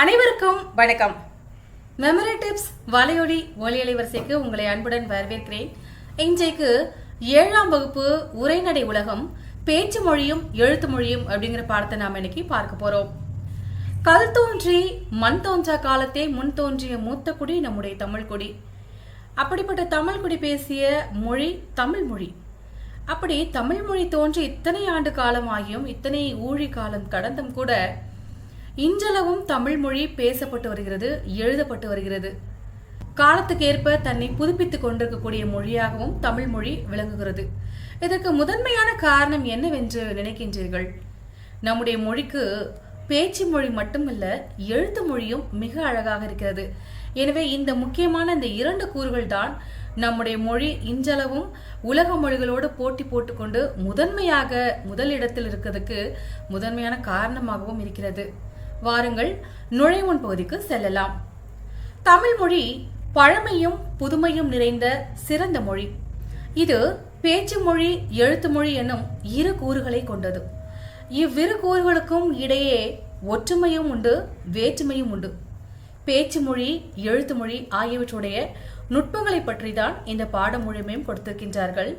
அனைவருக்கும் வணக்கம். Memory tips வலையொலி ஒலியலை வரிசைக்கு உங்களை அன்புடன் வரவேற்கிறேன். இன்றைக்கு ஏழாம் வகுப்பு உரைநடை உலகம் பேச்சு மொழியும் எழுத்து மொழியும் அப்படிங்கிற பாடத்தை நாம் இன்னைக்கு பார்க்க போறோம். கல் தோன்றி மண் தோன்றா காலத்தே முன் தோன்றிய மூத்த குடி நம்முடைய தமிழ் குடி. அப்படிப்பட்ட தமிழ் குடி பேசிய மொழி தமிழ் மொழி. அப்படி தமிழ் மொழி தோன்றி இத்தனை ஆண்டு காலம் ஆகியும் இத்தனை ஊழி காலம் கடந்தும் கூட இன்றளவும் தமிழ் மொழி பேசப்பட்டு வருகிறது எழுதப்பட்டு வருகிறது. காலத்துக்கேற்ப தன்னை புதுப்பித்துக் கொண்டிருக்கக்கூடிய மொழியாகவும் தமிழ் மொழி விளங்குகிறது. இதற்கு முதன்மையான காரணம் என்னவென்று நினைக்கின்றீர்கள்? நம்முடைய மொழிக்கு பேச்சு மொழி மட்டுமல்ல எழுத்து மொழியும் மிக அழகாக இருக்கிறது. எனவே இந்த முக்கியமான இந்த இரண்டு கூறுகள் தான் நம்முடைய மொழி இன்றளவும் உலக மொழிகளோடு போட்டி போட்டுக்கொண்டு முதன்மையாக முதலிடத்தில் இருக்கிறதுக்கு முதன்மையான காரணமாகவும் இருக்கிறது. வாருங்கள் நுழைவுன் பகுதிக்கு செல்லலாம். தமிழ் மொழி பழமையும் புதுமையும் நிறைந்த சிறந்த மொழி. இது பேச்சு மொழி எழுத்து மொழி எனும் இரு கூறுகளை கொண்டது. இவ்விரு கூறுகளுக்கும் இடையே ஒற்றுமையும் உண்டு வேற்றுமையும் உண்டு. பேச்சு மொழி எழுத்து மொழி ஆகியவற்றுடைய நுட்பங்களை பற்றி தான் இந்த பாடம் முழுமையும் கொடுத்திருக்கின்றார்கள்.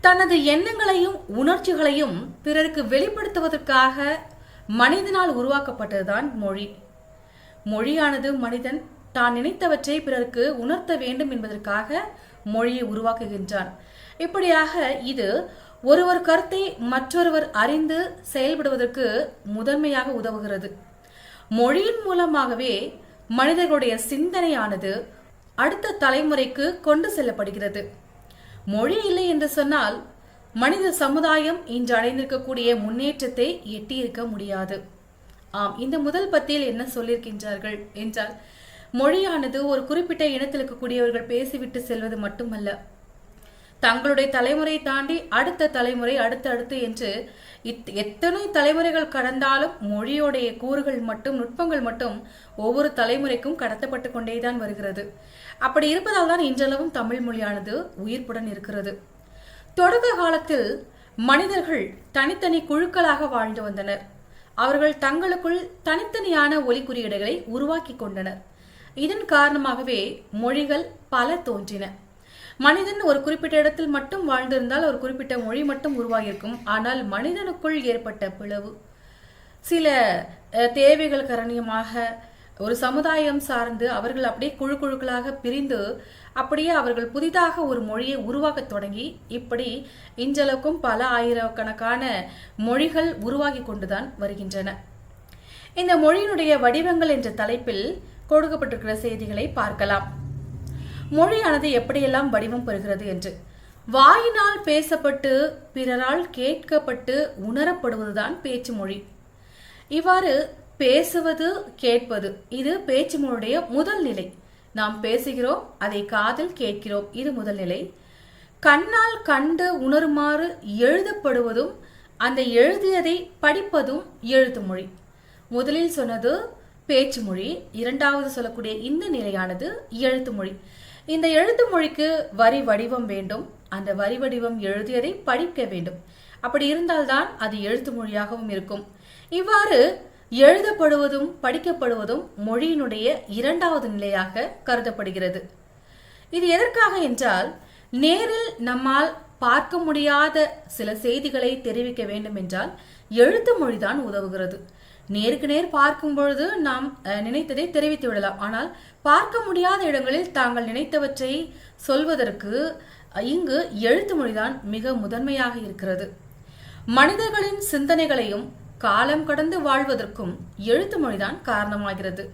தனது எண்ணங்களையும் உணர்ச்சிகளையும் பிறருக்கு வெளிப்படுத்துவதற்காக மனிதனால் உருவாக்கப்பட்டதுதான் மொழி. மொழியானது மனிதன் தான் நினைத்தவற்றை பிறருக்கு உணர்த்த வேண்டும் என்பதற்காக மொழியை உருவாக்குகின்றான். இப்படியாக இது ஒருவர் கருத்தை மற்றொருவர் அறிந்து செயல்படுவதற்கு முதன்மையாக உதவுகிறது. மொழியின் மூலமாகவே மனிதர்களுடைய சிந்தனையானது அடுத்த தலைமுறைக்கு கொண்டு செல்லப்படுகிறது. மொழி இல்லை என்று சொன்னால் மனித சமுதாயம் இன்று அடைந்திருக்கக்கூடிய முன்னேற்றத்தை எட்டியிருக்க முடியாது. ஆம் இந்த முதல் பத்தியில் என்ன சொல்லியிருக்கின்றார்கள் என்றால் மொழியானது ஒரு குறிப்பிட்ட இனத்தில் இருக்கக்கூடியவர்கள் பேசிவிட்டு செல்வது மட்டுமல்ல. தங்களுடைய தலைமுறை தாண்டி அடுத்த தலைமுறை அடுத்தடுத்து என்று இத்- எத்தனை தலைமுறைகள் கடந்தாலும் மொழியோடைய கூறுகள் மட்டும் நுட்பங்கள் மட்டும் ஒவ்வொரு தலைமுறைக்கும் கடத்தப்பட்டு கொண்டேதான் வருகிறது. அப்படி இருப்பதால் தான் இன்றளவும் தமிழ் மொழியானது உயிர்ப்புடன் இருக்கிறது. தொடக்க காலத்தில் மனிதர்கள் தனித்தனி குழுக்களாக வாழ்ந்து வந்தனர். அவர்கள் தங்களுக்குள் தனித்தனியான ஒலி குறியீடுகளை உருவாக்கி கொண்டனர். இதன் காரணமாகவே மொழிகள் பல தோன்றின. மனிதன் ஒரு குறிப்பிட்ட இடத்தில் மட்டும் வாழ்ந்திருந்தால் ஒரு குறிப்பிட்ட மொழி மட்டும் உருவாகியிருக்கும். ஆனால் மனிதனுக்குள் ஏற்பட்ட பிளவு சில அஹ், தேவைகள் காரணமாக ஒரு சமுதாயம் சார்ந்து அவர்கள் அப்படியே குழு குழுக்களாக பிரிந்து அப்படியே அவர்கள் புதிதாக ஒரு மொழியை உருவாக்கத் தொடங்கி இப்படி இன்றளவுக்கும் பல ஆயிரக்கணக்கான மொழிகள் உருவாகி கொண்டுதான் வருகின்றன. இந்த மொழியினுடைய வடிவங்கள் என்ற தலைப்பில் கொடுக்கப்பட்டிருக்கிற செய்திகளை பார்க்கலாம். மொழியானது எப்படியெல்லாம் வடிவம் பெறுகிறது என்று. வாயினால் பேசப்பட்டு பிறரால் கேட்கப்பட்டு உணரப்படுவதுதான் பேச்சு மொழி. இவ்வாறு பேசுவது கேட்பது இது பேச்சு மொழியுடைய முதல் நிலை. நாம் பேசுகிறோம் அதை காதில் கேட்கிறோம். இது முதல் நிலை. கண்ணால் கண்டு உணருமாறு எழுதப்படுவதும் அந்த எழுதியதை படிப்பதும் எழுத்து மொழி. முதலில் சொன்னது பேச்சு மொழி. இரண்டாவது சொல்லக்கூடிய இந்த நிலையானது எழுத்து மொழி. இந்த எழுத்து மொழிக்கு வரி வடிவம் வேண்டும். அந்த வரி வடிவம் எழுதியதை படிக்க வேண்டும். அப்படி இருந்தால்தான் அது எழுத்து மொழியாகவும் இருக்கும். இவ்வாறு எழுதப்படுவதும் படிக்கப்படுவதும் மொழியினுடைய இரண்டாவது நிலையாக கருதப்படுகிறது. இது எதற்காக என்றால் நேரில் நம்மால் பார்க்க முடியாத சில செய்திகளை தெரிவிக்க வேண்டும் என்றால் எழுத்து மொழிதான் உதவுகிறது. நேருக்கு நேர் பார்க்கும் பொழுது நாம் நினைத்ததை தெரிவித்து விடலாம். ஆனால் பார்க்க முடியாத இடங்களில் தாங்கள் நினைத்தவற்றை சொல்வதற்கு இங்கு எழுத்து மொழிதான் மிக முதன்மையாக இருக்கிறது. மனிதர்களின் சிந்தனைகளையும் காலம் கடந்து வாழ்வதற்கும் எழுத்து மொழிதான் காரணமாகிறது.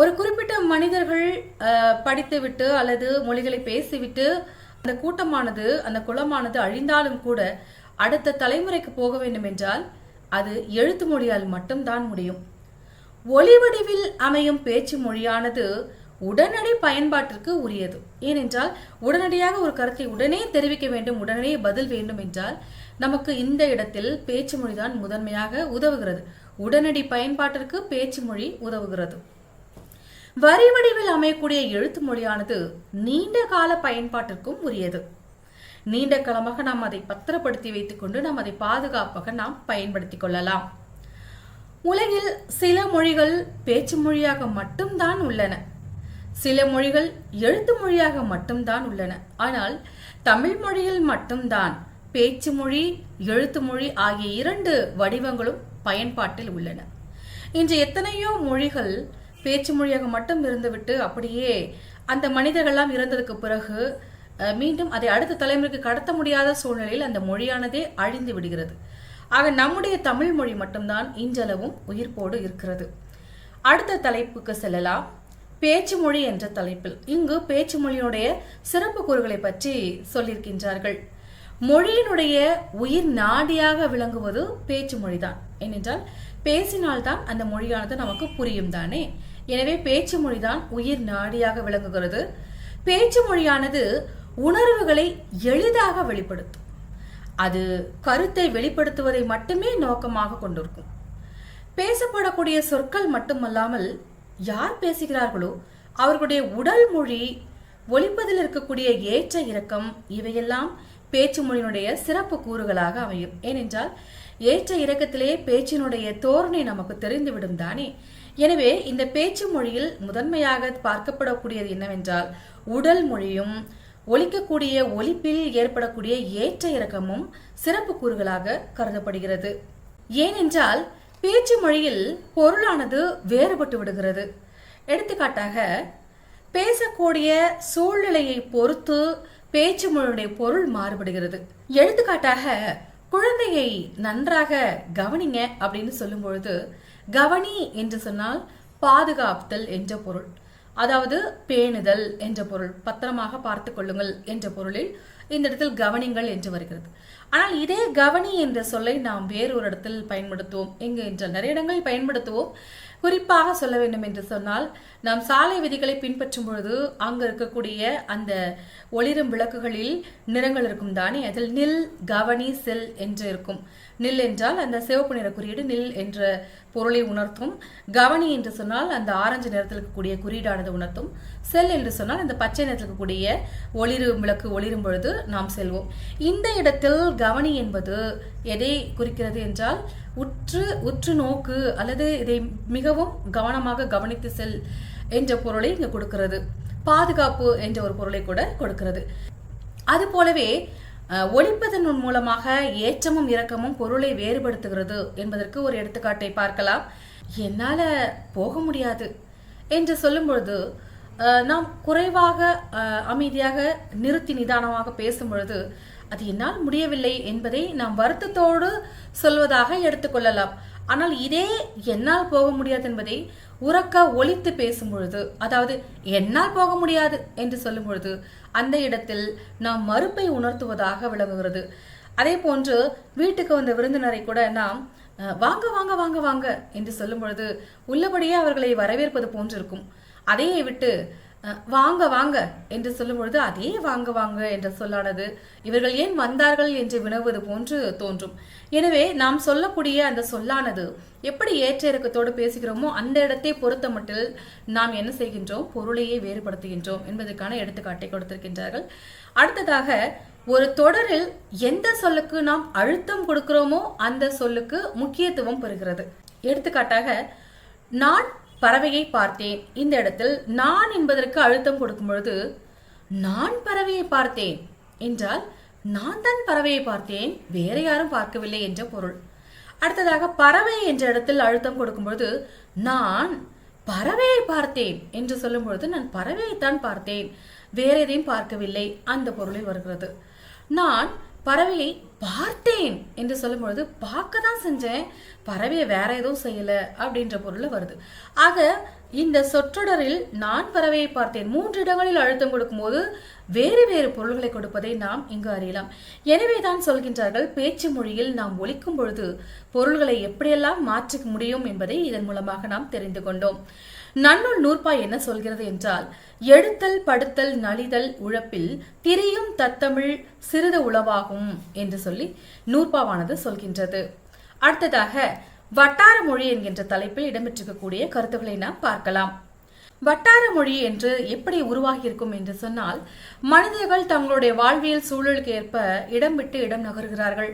ஒரு குறிப்பிட்ட மனிதர்கள் படித்துவிட்டு அல்லது மொழிகளை பேசிவிட்டு அந்த கூட்டமானது அந்த குலமானது அழிந்தாலும் கூட அடுத்த தலைமுறைக்கு போக வேண்டும் என்றால் அது எழுத்து மொழியால் மட்டும்தான் முடியும். ஒளி வடிவில் அமையும் பேச்சு மொழியானது உடனடி பயன்பாட்டிற்கு உரியது. ஏனென்றால் உடனடியாக ஒரு கருத்தை உடனே தெரிவிக்க வேண்டும் உடனே பதில் வேண்டும் என்றால் நமக்கு இந்த இடத்தில் பேச்சு மொழிதான் முதன்மையாக உதவுகிறது. உடனடி பயன்பாட்டிற்கு பேச்சு மொழி உதவுகிறது. வரி வடிவில் அமையக்கூடிய எழுத்து மொழியானது நீண்ட கால பயன்பாட்டிற்கும் உரியது. நீண்ட காலமாக நாம் அதை பத்திரப்படுத்தி வைத்துக்கொண்டு நாம் அதை பாதுகாப்பாக நாம் பயன்படுத்திக் கொள்ளலாம். உலகில் சில மொழிகள் பேச்சு மொழியாக மட்டும்தான் உள்ளன. சில மொழிகள் எழுத்து மொழியாக மட்டும்தான் உள்ளன. ஆனால் தமிழ் மொழியில் மட்டும்தான் பேச்சு மொழி எழுத்து மொழி ஆகிய இரண்டு வடிவங்களும் பயன்பாட்டில் உள்ளன. இன்று எத்தனையோ மொழிகள் பேச்சு மொழியாக மட்டும் இருந்துவிட்டு அப்படியே அந்த மனிதர்கள்லாம் இறந்ததுக்கு பிறகு மீண்டும் அதை அடுத்த தலைமுறைக்கு கடத்த முடியாத சூழ்நிலையில் அந்த மொழியானதே அழிந்து விடுகிறது. ஆக நம்முடைய தமிழ் மொழி மட்டும்தான் இன்றளவும் உயிர்ப்போடு இருக்கிறது. அடுத்த தலைப்புக்கு செல்லலாம். பேச்சு மொழி என்ற தலைப்பில் இங்கு பேச்சு மொழியினுடைய சிறப்பு கூறுகளை பற்றி சொல்லியிருக்கின்றார்கள். மொழியினுடைய உயிர் நாடியாக விளங்குவது பேச்சு மொழிதான். ஏனென்றால் பேசினால்தான் அந்த மொழியானது நமக்கு புரியும் தானே. எனவே பேச்சு மொழிதான் உயிர் நாடியாக விளங்குகிறது. பேச்சு மொழியானது உணர்வுகளை எளிதாக வெளிப்படுத்தும். அது கருத்தை வெளிப்படுத்துவதை மட்டுமே நோக்கமாக கொண்டிருக்கும். பேசப்படக்கூடிய சொற்கள் மட்டுமல்லாமல் யார் பேசுகிறார்களோ அவர்களுடைய உடல் மொழி ஒழிப்பதில் இருக்கக்கூடிய ஏற்ற இறக்கம் இவையெல்லாம் பேச்சு மொழியினுடைய சிறப்பு கூறுகளாக அமையும். ஏனென்றால் ஏற்ற இறக்கத்திலேயே பேச்சினுடைய தோரணை நமக்கு தெரிந்துவிடும் தானே? எனவே இந்த பேச்சு மொழியில் முதன்மையாக பார்க்கப்படக்கூடியது என்னவென்றால் உடல் மொழியும் ஒலிக்கக்கூடிய ஒலிப்பில் ஏற்படக்கூடிய ஏற்ற இறக்கமும் சிறப்பு கூறுகளாக கருதப்படுகிறது. ஏனென்றால் பேச்சு மொழியில் பொருளானது வேறுபட்டு விடுகிறது. எடுத்துக்காட்டாக பேசக்கூடிய சூழ்நிலையை பொறுத்து பேச்சு மொழியுடைய பொருள் மாறுபடுகிறது. எடுத்துக்காட்டாக குழந்தையை நன்றாக கவனிங்க அப்படின்னு சொல்லும் பொழுது கவனி என்று சொன்னால் பாதுகாத்தல் என்ற பொருள். அதாவது பேணுதல் என்ற பொருள். பத்திரமாக பார்த்து கொள்ளுங்கள் என்ற பொருளில் இந்த இடத்தில் கவனிங்கள் என்று வருகிறது. ஆனால் இதே கவனி என்ற சொல்லை நாம் வேறு ஒரு இடத்தில் பயன்படுத்துவோம். எங்கு என்றால் நிறைய இடங்களில் பயன்படுத்துவோம். குறிப்பாக சொல்ல வேண்டும் என்று சொன்னால் நாம் சாலை விதிகளை பின்பற்றும் பொழுது அங்கு இருக்கக்கூடிய அந்த ஒளிரும் விளக்குகளில் நிறங்கள் இருக்கும் தானே? அதில் நில் கவனி செல் என்று இருக்கும். நில் என்றால் அந்த சிவப்பு நிற குறியீடு நில் என்ற பொருளை உணர்த்தும். கவனி என்று சொன்னால் அந்த ஆரஞ்சு நிறத்தில் இருக்கக்கூடிய குறியீடானது உணர்த்தும். செல் என்று சொன்னால் அந்த பச்சை நிறத்தில் இருக்கக்கூடிய ஒளிரும் விளக்கு ஒளிரும் பொழுது நாம் செல்வோம். இந்த இடத்தில் கவனி என்பது எதை குறிக்கிறது என்றால் உற்று உற்று நோக்கு அல்லது இதை மிகவும் கவனமாக கவனித்து செல் என்ற பொருளை இங்கு கொடுக்கிறது. பாதுகாப்பு என்ற ஒரு பொருளை கூட கொடுக்கிறது. அது போலவே ஒழிப்பதன் மூலமாக ஏற்றமும் இறக்கமும் பொருளை வேறுபடுத்துகிறது என்பதற்கு ஒரு எடுத்துக்காட்டை பார்க்கலாம். என்னால போக முடியாது என்று சொல்லும் பொழுது நாம் குறைவாக அமைதியாக நிறுத்தி நிதானமாக பேசும் பொழுது அது என்னால் முடியவில்லை என்பதை நாம் வருத்தத்தோடு சொல்வதாக எடுத்துக்கொள்ளலாம் ஆனால் இதே என்னால் போக முடியாது என்பதை உறக்க ஒழித்து பேசும் பொழுது அதாவது என்னால் போக முடியாது என்று சொல்லும் பொழுது அந்த இடத்தில் நாம் மறுப்பை உணர்த்துவதாக விளங்குகிறது. அதே போன்று வீட்டுக்கு வந்த விருந்தினரை கூட நாம் அஹ், வாங்க வாங்க வாங்க வாங்க என்று சொல்லும் பொழுது உள்ளபடியே அவர்களை வரவேற்பது போன்றிருக்கும். அதையே விட்டு வாங்க வாங்க என்று சொல்லும் பொழுது அதே வாங்க வாங்க என்ற சொல்லானது. இவர்கள் ஏன் வந்தார்கள் என்று வினவுவது போன்று தோன்றும். எனவே நாம் சொல்லக்கூடிய அந்த சொல்லானது எப்படி ஏற்ற இறக்கத்தோடு பேசுகிறோமோ அந்த இடத்தை பொறுத்த மட்டில் நாம் என்ன செய்கின்றோம்? பொருளையே வேறுபடுத்துகின்றோம் என்பதற்கான எடுத்துக்காட்டை கொடுத்திருக்கின்றார்கள். அடுத்ததாக ஒரு தொடரில் எந்த சொல்லுக்கு நாம் அழுத்தம் கொடுக்கிறோமோ அந்த சொல்லுக்கு முக்கியத்துவம் பெறுகிறது. எடுத்துக்காட்டாக நான் பறவையை பார்த்தேன். இந்த இடத்தில் நான் என்பதற்கு அழுத்தம் கொடுக்கும் பொழுது நான் பறவையை பார்த்தேன். என்றால் நான் தான் பறவையை பார்த்தேன். வேற யாரும் பார்க்கவில்லை என்ற பொருள். அடுத்ததாக பறவை என்ற இடத்தில் அழுத்தம் கொடுக்கும்பொழுது நான் பறவையை பார்த்தேன் என்று சொல்லும் பொழுது நான் பறவையைத்தான் பார்த்தேன். வேற எதையும் பார்க்கவில்லை அந்த பொருளில் வருகிறது. நான் பறவையை பார்த்தேன் என்று சொல்லும்பொழுது பார்க்க தான் செஞ்சேன் பறவையை வேற எதுவும் செய்யல அப்படின்ற பொருள் வருது. ஆக இந்த சொற்றொடரில் நான் பறவையை பார்த்தேன். மூன்று இடங்களில் அழுத்தம் கொடுக்கும்போது வேறு வேறு பொருள்களை கொடுப்பதை நாம் இங்கு அறியலாம். எனவே தான் சொல்கின்றார்கள் பேச்சு மொழியில் நாம் ஒழிக்கும் பொழுது பொருள்களை எப்படியெல்லாம் மாற்றிக்க முடியும் என்பதை இதன் மூலமாக நாம் தெரிந்து கொண்டோம். நன்னூல் நூற்பா என்ன சொல்கிறது என்றால் எழுத்தல் படுத்தல் நலிதல் உழப்பில் திரியும் தத்தமிழ் சிறிது உளவாகும் என்று சொல்லி நூற்பாவானது சொல்கின்றது. அடுத்ததாக வட்டார மொழி என்கின்ற தலைப்பில் இடம்பெற்றிருக்கக்கூடிய கருத்துக்களை நாம் பார்க்கலாம். வட்டார மொழி என்று எப்படி உருவாகியிருக்கும் என்று சொன்னால் மனிதர்கள் தங்களுடைய வாழ்வியல் சூழலுக்கு ஏற்ப இடம் விட்டு இடம் நகர்கிறார்கள்.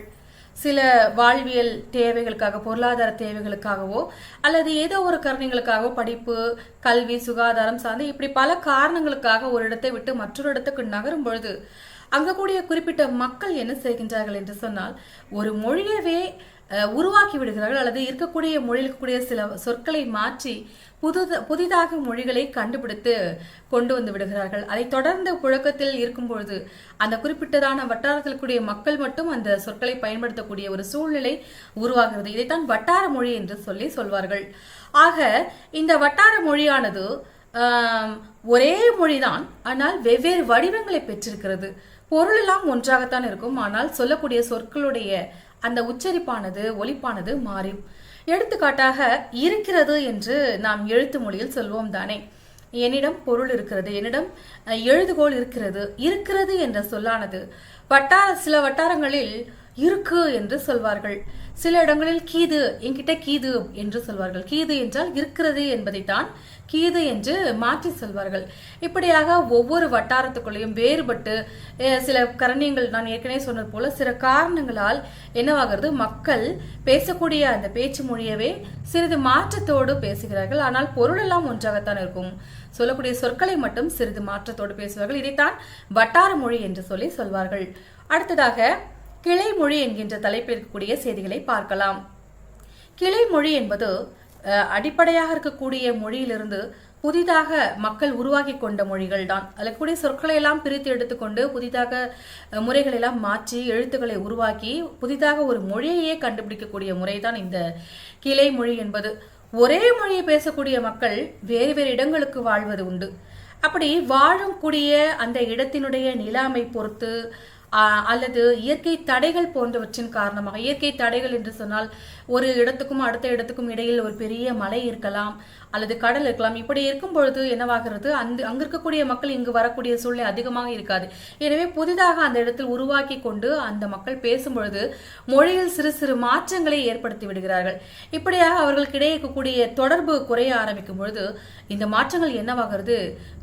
சில வாழ்வியல் தேவைகளுக்காக பொருளாதார தேவைகளுக்காகவோ அல்லது ஏதோ ஒரு காரணங்களுக்காகவோ படிப்பு கல்வி சுகாதாரம் சார்ந்து இப்படி பல காரணங்களுக்காக ஒரு இடத்தை விட்டு மற்றொரு இடத்துக்கு நகரும் பொழுது அங்க கூடிய குறிப்பிட்ட மக்கள் என்ன செய்கின்றார்கள் என்று சொன்னால் ஒரு மொழியவே உருவாக்கி விடுகிறார்கள் அல்லது இருக்கக்கூடிய மொழியில் இருக்கக்கூடிய சில சொற்களை மாற்றி புது புதிதாக மொழிகளை கண்டுபிடித்து கொண்டு வந்து விடுகிறார்கள். அதை தொடர்ந்து புழக்கத்தில் இருக்கும் பொழுது அந்த குறிப்பிட்டதான வட்டாரத்தில் கூடிய மக்கள் மட்டும் அந்த சொற்களை பயன்படுத்தக்கூடிய ஒரு சூழ்நிலை உருவாகிறது. இதைத்தான் வட்டார மொழி என்று சொல்லி சொல்வார்கள். ஆக இந்த வட்டார மொழியானது ஒரே மொழிதான் ஆனால் வெவ்வேறு வடிவங்களை பெற்றிருக்கிறது. பொருள் எல்லாம் ஒன்றாகத்தான் இருக்கும். ஆனால் சொல்லக்கூடிய சொற்களுடைய அந்த உச்சரிப்பானது ஒலிப்பானது மாறும் எடுத்துக்காட்டாக இருக்கிறது என்று நாம் எழுத்து மொழியில் சொல்வோம் தானே. என்னிடம் பொருள் இருக்கிறது என்னிடம் எழுதுகோள் இருக்கிறது இருக்கிறது என்ற சொல்லானது. வட்டார சில வட்டாரங்களில் இருக்கு என்று சொல்வார்கள். சில இடங்களில் கீது என்கிட்ட கீது என்று சொல்வார்கள். கீது என்றால் இருக்கிறது என்பதைத்தான் கீது என்று மாற்றி சொல்வார்கள். இப்படியாக ஒவ்வொரு வட்டாரத்துக்குள்ளேயும் வேறுபட்டு சில கரணியங்கள் நான் ஏற்கனவே சொன்னது போல சில காரணங்களால் என்னவாகிறது? மக்கள் பேசக்கூடிய அந்த பேச்சு மொழியவே சிறிது மாற்றத்தோடு பேசுகிறார்கள். ஆனால் பொருளெல்லாம் ஒன்றாகத்தான் இருக்கும். சொல்லக்கூடிய சொற்களை மட்டும் சிறிது மாற்றத்தோடு பேசுவார்கள். இதைத்தான் வட்டார மொழி என்று சொல்லி சொல்வார்கள். அடுத்ததாக கிளைமொழி என்கின்ற தலைப்பில் இருக்கக்கூடிய செய்திகளை பார்க்கலாம். கிளைமொழி என்பது அடிப்படையாக இருக்கக்கூடிய மொழியிலிருந்து புதிதாக மக்கள் உருவாக்கி கொண்ட மொழிகள் தான். அதில் கூடிய சொற்களை எல்லாம் பிரித்து எடுத்துக்கொண்டு புதிதாக முறைகளெல்லாம் முறைகளை எல்லாம் மாற்றி எழுத்துக்களை உருவாக்கி புதிதாக ஒரு மொழியையே கண்டுபிடிக்கக்கூடிய முறைதான் இந்த கிளை மொழி என்பது. ஒரே மொழியை பேசக்கூடிய மக்கள் வேறு வேறு இடங்களுக்கு வாழ்வது உண்டு. அப்படி வாழக்கூடிய அந்த இடத்தினுடைய நிலைமை பொறுத்து அல்லது இயற்கை தடைகள் போன்றவற்றின் காரணமாக இயற்கை தடைகள் என்று சொன்னால் ஒரு இடத்துக்கும் அடுத்த இடத்துக்கும் இடையில் ஒரு பெரிய மலை இருக்கலாம். அல்லது கடல் இருக்கலாம். இப்படி இருக்கும் பொழுது என்னவாகிறது? அந்த அங்க இருக்கக்கூடிய மக்கள் இங்கு வரக்கூடிய சூழ்நிலை அதிகமாக இருக்காது. எனவே புதிதாக அந்த இடத்தில் உருவாக்கி கொண்டு அந்த மக்கள் பேசும் பொழுது மொழியில் சிறு சிறு மாற்றங்களை ஏற்படுத்தி விடுகிறார்கள். இப்படியாக அவர்களுக்கிடையே இருக்கக்கூடிய தொடர்பு குறைய ஆரம்பிக்கும் பொழுது இந்த மாற்றங்கள் என்னவாகிறது?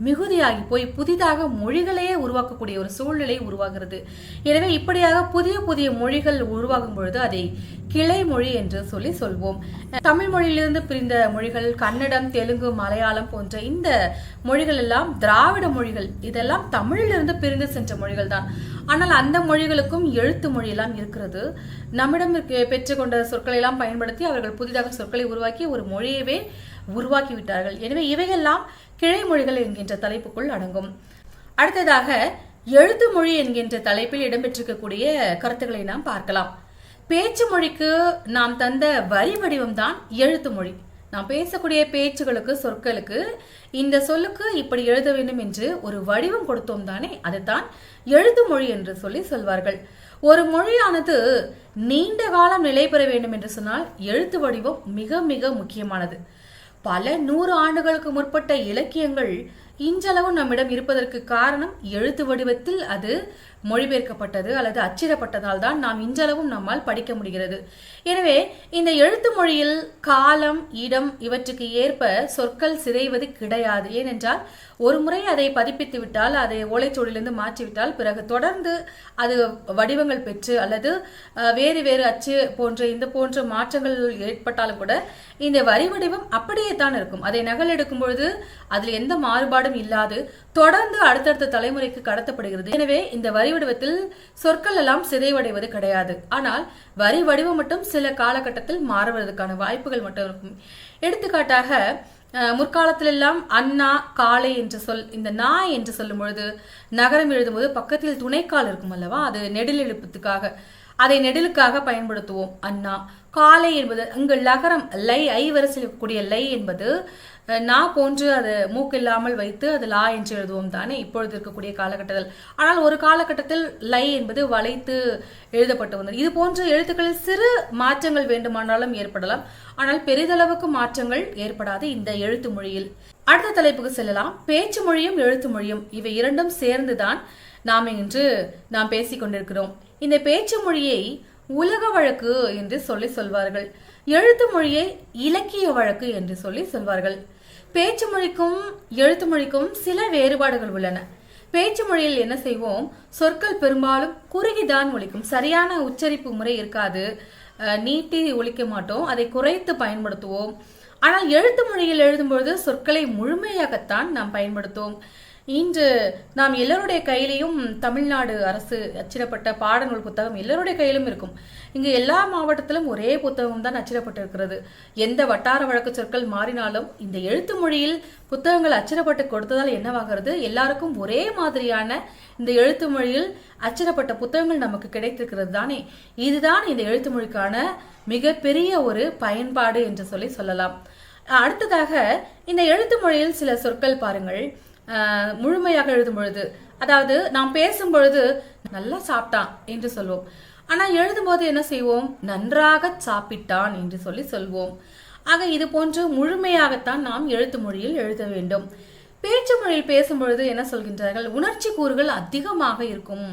மிகுதியாகி போய் புதிதாக மொழிகளையே உருவாக்கக்கூடிய ஒரு சூழ்நிலை உருவாகிறது. எனவே இப்படியாக புதிய புதிய மொழிகள் உருவாகும் பொழுது அதை கிளை மொழி என்று சொல்லி சொல்வோம். தமிழ் மொழியிலிருந்து பிரிந்த மொழிகள் கன்னடம் தெலுங்கு மலையாளம் போன்ற இந்த மொழிகள் எல்லாம் திராவிட மொழிகள். இதெல்லாம் தமிழிலிருந்து பிரிந்து சென்ற மொழிகள் தான். ஆனால் அந்த மொழிகளுக்கும் எழுத்து மொழியெல்லாம் இருக்கிறது. நம்மிடம் பெற்றுக்கொண்ட சொற்களை எல்லாம் பயன்படுத்தி அவர்கள் புதிதாக சொற்களை உருவாக்கி ஒரு மொழியவே உருவாக்கி விட்டார்கள். எனவே இவையெல்லாம் கிளை மொழிகள் என்கின்ற தலைப்புக்குள் அடங்கும். அடுத்ததாக எழுத்து மொழி என்கின்ற தலைப்பில் இடம்பெற்றிருக்கக்கூடிய கருத்துக்களை நாம் பார்க்கலாம். பேச்சு மொழிக்கு நாம் தந்த வரி வடிவம் தான் எழுத்து மொழி. நாம் பேசக்கூடிய பேச்சுகளுக்கு சொற்களுக்கு இந்த சொல்லுக்கு இப்படி எழுத வேண்டும் என்று ஒரு வடிவம் கொடுத்தோம் தானே அதுதான் எழுத்து மொழி என்று சொல்லி சொல்வார்கள். ஒரு மொழியானது நீண்ட காலம் நிலை பெற வேண்டும் என்று சொன்னால் எழுத்து வடிவம் மிக மிக முக்கியமானது. பல நூறு ஆண்டுகளுக்கு முற்பட்ட இலக்கியங்கள் இன்றளவும் நம்மிடம் இருப்பதற்கு காரணம் எழுத்து வடிவத்தில் அது மொழிபெயர்க்கப்பட்டது அல்லது அச்சிடப்பட்டதால் தான் நாம் இன்றளவும் நம்மால் படிக்க முடிகிறது. எனவே இந்த எழுத்து மொழியில் காலம் இடம் இவற்றுக்கு ஏற்ப சொற்கள் சிதைவது கிடையாது. ஏனென்றால் ஒரு முறை அதை பதிப்பித்து விட்டால் அதை ஓலைச்சுவடியிலிருந்து மாற்றிவிட்டால் பிறகு தொடர்ந்து அது வடிவங்கள் பெற்று அல்லது வேறு வேறு அச்சு போன்ற இந்த போன்ற மாற்றங்கள் ஏற்பட்டாலும் கூட இந்த வரி வடிவம் அப்படியே தான் இருக்கும். அதை நகல் எடுக்கும் பொழுது அதில் எந்த மாறுபாடும் இல்லாது தொடர்ந்து அடுத்தடுத்த தலைமுறைக்கு கடத்தப்படுகிறது. எனவே இந்த வரி வடிவத்தில் சொற்கள் எல்லாம் சிதைவடைவது கிடையாது. ஆனால் வரி வடிவம் மட்டும் சில காலகட்டத்தில் மாறுவதற்கான வாய்ப்புகள் மட்டும் இருக்கும். எடுத்துக்காட்டாக முற்காலத்திலெல்லாம் அண்ணா காளை என்று சொல் இந்த நாய் என்று சொல்லும் பொழுது நகரம் எழுதும்போது பக்கத்தில் துணைக்கால் இருக்கும் அல்லவா? அது நெடில் எழுப்பத்துக்காக அதை நெடிலுக்காக பயன்படுத்துவோம். அண்ணா காலை என்பது இங்கு லகரம் லை ஐ வரிசையில் இருக்கக்கூடிய லை என்பது நா போன்று அது மூக்கில்லாமல் வைத்து அது லா என்று எழுதுவோம் தானே இப்பொழுது இருக்கக்கூடிய காலகட்டத்தில். ஆனால் ஒரு காலகட்டத்தில் லை என்பது வளைத்து எழுதப்பட்டு வந்தது. இது போன்ற எழுத்துக்களில் சிறு மாற்றங்கள் வேண்டுமானாலும் ஏற்படலாம். ஆனால் பெரிதளவுக்கு மாற்றங்கள் ஏற்படாது இந்த எழுத்து மொழியில். அடுத்த தலைப்புக்கு செல்லலாம். பேச்சு மொழியும் எழுத்து மொழியும் இவை இரண்டும் சேர்ந்துதான் நாம் இன்று நாம் பேசிக் கொண்டிருக்கிறோம். இந்த பேச்சு மொழியை உலக வழக்கு என்று சொல்லி சொல்வார்கள். எழுத்து மொழியை இலக்கிய வழக்கு என்று சொல்லி சொல்வார்கள். பேச்சு மொழிக்கும் எழுத்து மொழிக்கும் சில வேறுபாடுகள் உள்ளன. பேச்சு மொழியில் என்ன செய்வோம்? சொற்கள் பெரும்பாலும் குறுகிதான் ஒழிக்கும் சரியான உச்சரிப்பு முறை இருக்காது. நீட்டி ஒழிக்க மாட்டோம். அதை குறைத்து பயன்படுத்துவோம். ஆனால் எழுத்து மொழியில் எழுதும்பொழுது சொற்களை முழுமையாகத்தான் நாம் பயன்படுத்துவோம். இன்று நாம் எல்லோருடைய கையிலையும் தமிழ்நாடு அரசு அச்சிடப்பட்ட பாடநூல் புத்தகம் எல்லோருடைய கையிலும் இருக்கும். இங்கு எல்லா மாவட்டத்திலும் ஒரே புத்தகம் தான் அச்சிடப்பட்டிருக்கிறது. எந்த வட்டார வழக்கு சொற்கள் மாறினாலும் இந்த எழுத்து மொழியில் புத்தகங்கள் அச்சிடப்பட்டு கொடுத்ததால் என்னவாகிறது? எல்லாருக்கும் ஒரே மாதிரியான இந்த எழுத்து மொழியில் அச்சிடப்பட்ட புத்தகங்கள் நமக்கு கிடைத்திருக்கிறது தானே? இதுதான் இந்த எழுத்து மொழிக்கான மிகப்பெரிய ஒரு பயன்பாடு என்று சொல்லி சொல்லலாம். அடுத்ததாக இந்த எழுத்து மொழியில் சில சொற்கள் பாருங்கள். முழுமையாக எழுதும் பொழுது. அதாவது நாம் பேசும் பொழுது நல்லா சாப்பிட்டான் என்று சொல்வோம். ஆனால் எழுதும்போது என்ன செய்வோம்? நன்றாக சாப்பிட்டான் என்று சொல்லி சொல்வோம். ஆக இது போன்று முழுமையாகத்தான் நாம் எழுத்து மொழியில் எழுத வேண்டும். பேச்சு மொழியில் பேசும் பொழுது என்ன சொல்கின்றார்கள்? உணர்ச்சி கூறுகள் அதிகமாக இருக்கும்.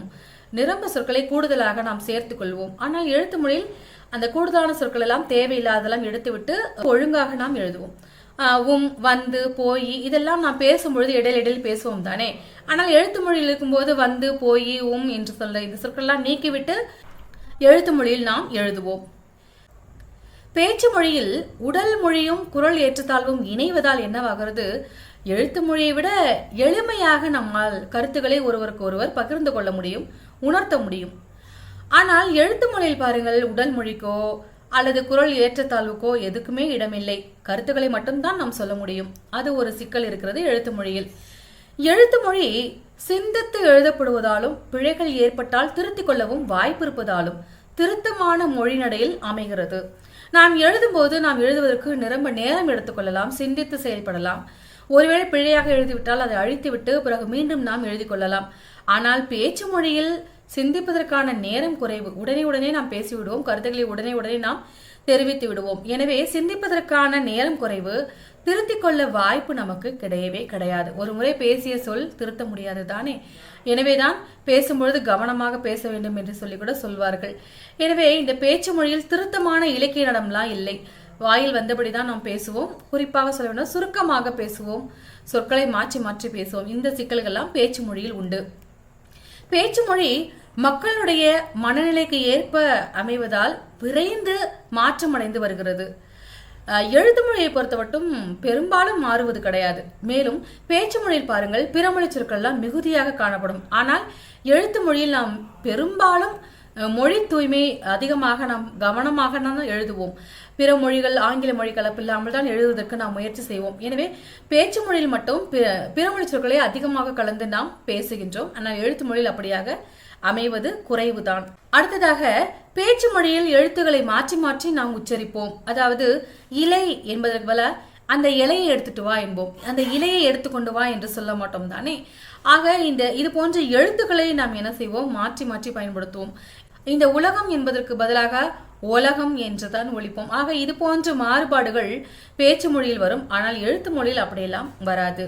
நிரம்ப சொற்களை கூடுதலாக நாம் சேர்த்துக் கொள்வோம். ஆனால் எழுத்து மொழியில் அந்த கூடுதலான சொற்கள் எல்லாம் தேவையில்லாதெல்லாம் எடுத்துவிட்டு ஒழுங்காக நாம் எழுதுவோம். உம் வந்து போய் இதெல்லாம் நான் பேசும்பொழுது இடையில இடையில் பேசுவோம் தானே? ஆனால் எழுத்து மொழியில் இருக்கும்போது வந்து போய் உம் என்று சொல்ல இந்த சொற்கள்லாம் நீக்கிவிட்டு எழுத்து மொழியில் நாம் எழுதுவோம். பேச்சு மொழியில் உடல் மொழியும் குரல் ஏற்றத்தாழ்வும் இணைவதால் என்னவாகிறது? எழுத்து மொழியை விட எளிமையாக நம்மால் கருத்துக்களை ஒருவருக்கு ஒருவர் பகிர்ந்து கொள்ள முடியும் உணர்த்த முடியும். ஆனால் எழுத்து மொழியில் பாருங்கள் உடல் மொழிக்கோ அல்லது குரல் ஏற்றத்தாழ்வுக்கோ எதுக்குமே இடமில்லை. கருத்துக்களை மட்டும்தான் நாம் சொல்ல முடியும். அது ஒரு சிக்கல் இருக்கிறது எழுத்து மொழியில். எழுத்து மொழி சிந்தித்து எழுதப்படுவதாலும் பிழைகள் ஏற்பட்டால் திருத்திக் கொள்ளவும் வாய்ப்பு இருப்பதாலும் திருத்தமான மொழி நடையில் அமைகிறது. நாம் எழுதும்போது நாம் எழுதுவதற்கு நிரம்ப நேரம் எடுத்துக்கொள்ளலாம் சிந்தித்து செயல்படலாம். ஒருவேளை பிழையாக எழுதிவிட்டால் அதை அழித்துவிட்டு பிறகு மீண்டும் நாம் எழுதி கொள்ளலாம். ஆனால் பேச்சு மொழியில் சிந்திப்பதற்கான நேரம் குறைவு. உடனே உடனே நாம் பேசிவிடுவோம். கருத்துக்களை உடனே உடனே நாம் தெரிவித்து விடுவோம். எனவே சிந்திப்பதற்கான நேரம் குறைவு திருத்திக் கொள்ள வாய்ப்பு நமக்கு கிடையவே கிடையாது. ஒரு முறை பேசிய சொல் திருத்த முடியாது தானே? எனவேதான் பேசும்பொழுது கவனமாக பேச வேண்டும் என்று சொல்லி கூட சொல்வார்கள். எனவே இந்த பேச்சு மொழியில் திருத்தமான இலக்கிய நடம்லாம் இல்லை. வாயில் வந்தபடிதான் நாம் பேசுவோம். குறிப்பாக சொல்ல வேண்டும் சுருக்கமாக பேசுவோம். சொற்களை மாற்றி மாற்றி பேசுவோம். இந்த சிக்கல்கள்லாம் பேச்சு மொழியில் உண்டு. பேச்சு மொழி மக்களுடைய மனநிலைக்கு ஏற்ப அமைவதால் விரைந்து மாற்றமடைந்து வருகிறது. எழுத்து மொழியை பொறுத்தவட்டும் பெரும்பாலும் மாறுவது கிடையாது. மேலும் பேச்சு மொழியில் பாருங்கள் பிறமொழி சொற்கள்லாம் மிகுதியாக காணப்படும். ஆனால் எழுத்து மொழியில் நாம் பெரும்பாலும் மொழி தூய்மை அதிகமாக நாம் கவனமாக தான் எழுதுவோம். பிற மொழிகள் ஆங்கில மொழி கலப்பில்லாமல் தான் எழுதுவதற்கு நாம் முயற்சி செய்வோம். எனவே பேச்சு மொழியில் மட்டும் பிற மொழி சொற்களை அதிகமாக கலந்து நாம் பேசுகின்றோம். ஆனால் எழுத்து மொழியில் அப்படியாக அமைவது குறைவுதான். அடுத்ததாக பேச்சு மொழியில் எழுத்துக்களை மாற்றி மாற்றி நாம் உச்சரிப்போம். அதாவது இலை என்பதற்கு போல அந்த இலையை எடுத்துட்டு வா என்போம். அந்த இலையை எடுத்துக்கொண்டு வா என்று சொல்ல மாட்டோம் தானே? ஆக இந்த இது போன்ற எழுத்துக்களை நாம் என்ன செய்வோம்? மாற்றி மாற்றி பயன்படுத்துவோம். இந்த உலகம் என்பதற்கு பதிலாக உலகம் என்றுதான் ஒழிப்போம். ஆக இது போன்ற மாறுபாடுகள் பேச்சு மொழியில் வரும். ஆனால் எழுத்து மொழியில் அப்படியெல்லாம் வராது.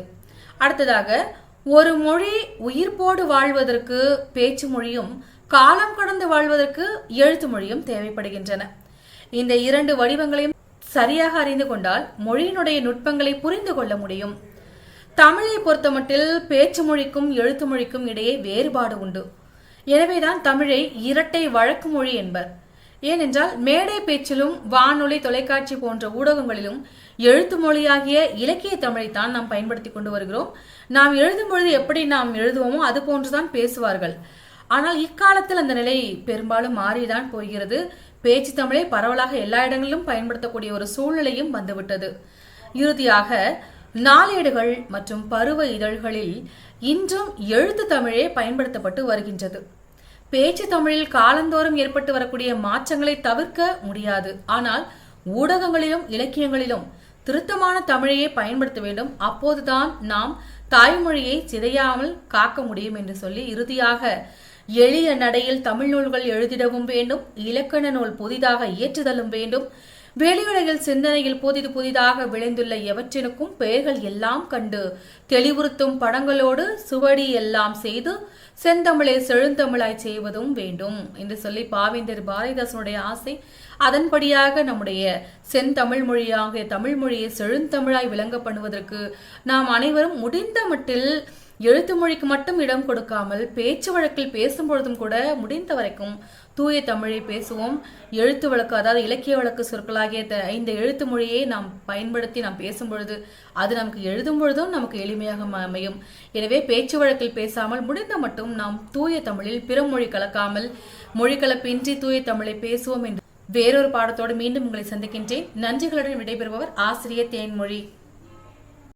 அடுத்ததாக ஒரு மொழி உயிர்ப்போடு வாழ்வதற்கு பேச்சு மொழியும் காலம் கடந்து வாழ்வதற்கு எழுத்து மொழியும் தேவைப்படுகின்றன. இந்த இரண்டு வடிவங்களையும் சரியாக அறிந்து கொண்டால் மொழியினுடைய நுட்பங்களை புரிந்து கொள்ள முடியும். தமிழை பொறுத்தமட்டில் பேச்சு மொழிக்கும் எழுத்து மொழிக்கும் இடையே வேறுபாடு உண்டு. எனவேதான் தமிழை இரட்டை வழக்கு மொழி என்பர். ஏனென்றால் மேடை பேச்சிலும் வானொலி தொலைக்காட்சி போன்ற ஊடகங்களிலும் எழுத்து மொழியாகிய இலக்கிய தமிழைத்தான் நாம் பயன்படுத்தி கொண்டு வருகிறோம். நாம் எழுதும் பொழுது எப்படி நாம் எழுதுவோமோ அது போன்றுதான் பேசுவார்கள். ஆனால் இக்காலத்தில் அந்த நிலை பெரும்பாலும் மாறிதான் போகிறது. பேச்சு தமிழை பரவலாக எல்லா இடங்களிலும் பயன்படுத்தக்கூடிய ஒரு சூழ்நிலையும் வந்துவிட்டது. இறுதியாக நாளேடுகள் மற்றும் பருவ இதழ்களில் இன்றும் எழுத்து தமிழே பயன்படுத்தப்பட்டு வருகின்றது. பேச்சு தமிழில் காலந்தோறும் ஏற்பட்டு வரக்கூடிய மாற்றங்களை தவிர்க்க முடியாது. ஆனால் ஊடகங்களிலும் இலக்கியங்களிலும் திருத்தமான தமிழையே பயன்படுத்த வேண்டும். அப்போதுதான் நாம் தாய்மொழியை சிதையாமல் காக்க முடியும் என்று சொல்லி இறுதியாக எளிய நடையில் தமிழ் நூல்கள் எழுதிடவும் வேண்டும். இலக்கண நூல் புதிதாக இயற்றுதலும் வேண்டும். வெளியுலகில் சிந்தனையில் புதிது புதிதாக விளைந்துள்ள எவற்றினுக்கும் பெயர்கள் எல்லாம் கண்டு தெளிவுறுத்தும் படங்களோடு சுவடி எல்லாம் செய்து செந்தமிழை செழுந்தமிழாய் செய்வதும் வேண்டும் என்று சொல்லி பாவேந்தர் பாரதிதாசனுடைய ஆசை. அதன்படியாக நம்முடைய செந்தமிழ் மொழியாகிய தமிழ் மொழியை செழுந்தமிழாய் விளங்க பண்ணுவதற்கு நாம் அனைவரும் முடிந்த மட்டில் எழுத்து மொழிக்கு மட்டும் இடம் கொடுக்காமல் பேச்சு வழக்கில் பேசும்பொழுதும் கூட முடிந்த வரைக்கும் தூய தமிழை பேசுவோம். எழுத்து வழக்கு அதாவது இலக்கிய வழக்கு சொற்களாகிய இந்த எழுத்து மொழியை நாம் பயன்படுத்தி நாம் பேசும் பொழுது அது நமக்கு எழுதும் பொழுதும் நமக்கு எளிமையாக அமையும். எனவே பேச்சு வழக்கில் பேசாமல் முடிந்த மட்டும் நாம் தூய தமிழில் பிற மொழி கலக்காமல் மொழி கலப்பின்றி தூய தமிழை பேசுவோம் என்று வேறொரு பாடத்தோடு மீண்டும் உங்களை சந்திக்கின்றேன். நன்றிகளுடன் விடைபெறுபவர் ஆசிரியர் தேன்மொழி.